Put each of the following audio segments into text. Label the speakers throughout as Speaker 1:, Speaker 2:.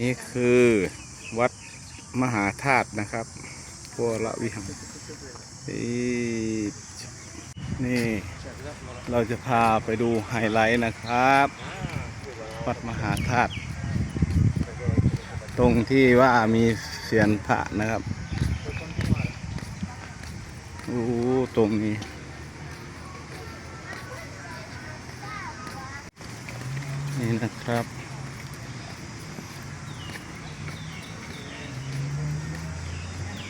Speaker 1: นี่คือวัดมหาธาตุนะครับพวรวิหารนี่นี่ เราจะพาไปดูไฮไลท์นะครับ วัดมหาธาตุตรงที่ว่ามีเสียนพระนะครับโอ้ตรงนี้นี่นะครับ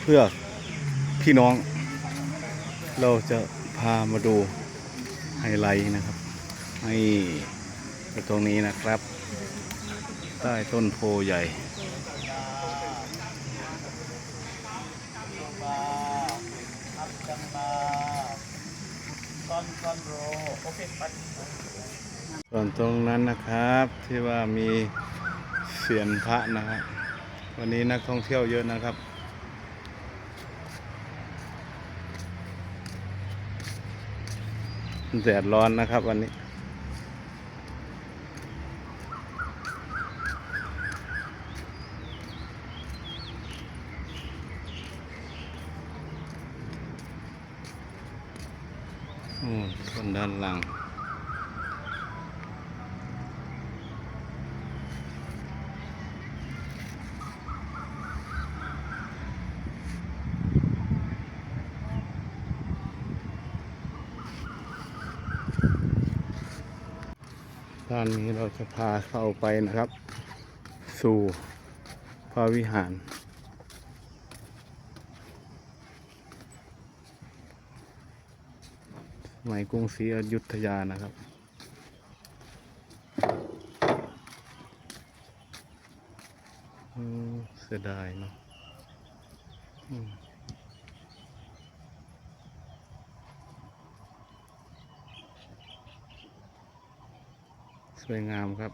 Speaker 1: เพื่อพี่น้อง เราจะพามาดูไฮไลท์นะครับให้ตรงนี้นะครับ ใต้ต้นโพใหญ่ส่วนตรงนั้นนะครับที่ว่ามีเสียนพระนะครับ วันนี้นักท่องเที่ยวเยอะนะครับ แดดร้อนนะครับวันนี้ อืมคนด้านหลัง ตอนนี้เราจะพาเข้าไปนะครับ สู่พระวิหาร สมัยกรุงศรีอยุธยานะครับอืมเสียดายเนาะ สวยงามครับ